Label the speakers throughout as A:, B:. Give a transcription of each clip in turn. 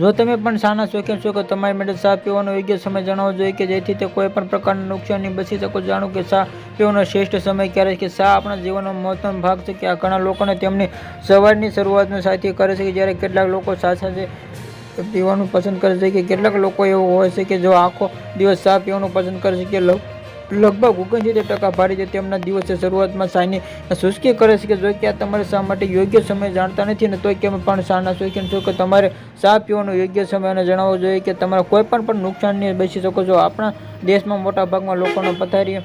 A: જો તમે પણ શાના શોખીન છો કે તમારી માટે ચા પીવાનો યોગ્ય સમય જણાવવો જોઈએ કે જેથી તે કોઈ પણ પ્રકારના નુકસાનની બચી શકો, જાણો કે ચા પીવાનો શ્રેષ્ઠ સમય ક્યારે કે ચા આપણા જીવનનો મહત્વનો ભાગ છે? કે આ ઘણા લોકોને તેમની સવારની શરૂઆતનો સાથી કરે છે કે જ્યારે કેટલાક લોકો ચા સાથે પીવાનું પસંદ કરે છે? કે કેટલાક લોકો એવું હોય છે કે જો આખો દિવસ ચા પીવાનું પસંદ કરે છે? કે લગ- લગભગ ઓગણસિત્તેર ટકા ભારે છે. તેમના દિવસે શરૂઆતમાં ચાની સુસ્કી કરે છે કે જો કે આ તમારે શા માટે યોગ્ય સમય જાણતા નથી ને તોય કેમ પણ શાના શોખીન છો કે તમારે શા પીવાનો યોગ્ય સમય અને જણાવવો જોઈએ કે તમારે કોઈ પણ પણ નુકસાનની બચી શકો છો. આપણા દેશમાં મોટા ભાગમાં લોકોનો પથારી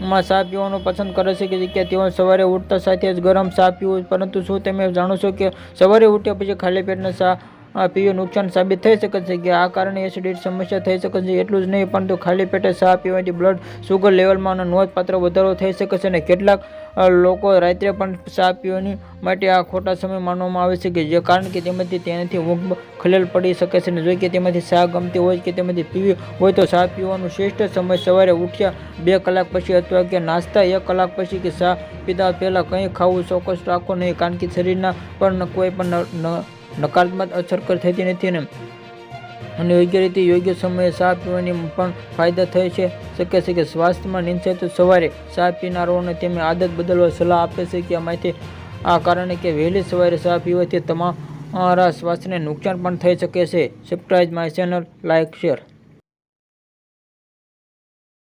A: માં ચા પીવાનું પસંદ કરે છે કે કે તેઓ સવારે ઉઠતા સાથે જ ગરમ ચા પીવું. પરંતુ શું તમે જાણો છો કે સવારે ઉઠ્યા પછી ખાલી પેટના ચા પીવું નુકસાન સાબિત થઈ શકે છે કે આ કારણે એસિડિટી સમસ્યા થઈ શકે છે, એટલું જ નહીં, પરંતુ ખાલી પેટે ચા પીવાથી બ્લડ સુગર લેવલમાં નોંધપાત્ર વધારો થઈ શકે છે અને કેટલાક લોકો રાત્રે પણ ચા પીવાની માટે આ ખોટા સમય માનવામાં આવે છે કે જે કારણ કે તેમાંથી તેનાથી ઊંઘ ખલેલ પડી શકે છે અને જો કે તેમાંથી ચા ગમતી હોય કે તેમાંથી પીવી હોય તો ચા પીવાનું શ્રેષ્ઠ સમય સવારે ઉઠ્યા બે કલાક પછી અથવા કે નાસ્તા એક કલાક પછી કે ચા પીતા પહેલાં કંઈ ખાવું ચોક્કસ રાખો નહીં, કારણ કે શરીરના પણ કોઈ પણ નકારાત્મક અસર થતી નથી ને. અને યોગ્ય રીતે યોગ્ય સમયે ચા પીવાની પણ ફાયદા થઈ છે. શકે છે કે સ્વાસ્થ્યમાં તો સવારે ચા પીનારાઓને તેમની આદત બદલવા સલાહ આપે છે કે આમાંથી આ કારણે કે વહેલી સવારે ચા પીવાથી તમારા સ્વાસ્થ્યને નુકસાન પણ થઈ શકે છે. Subscribe my channel like share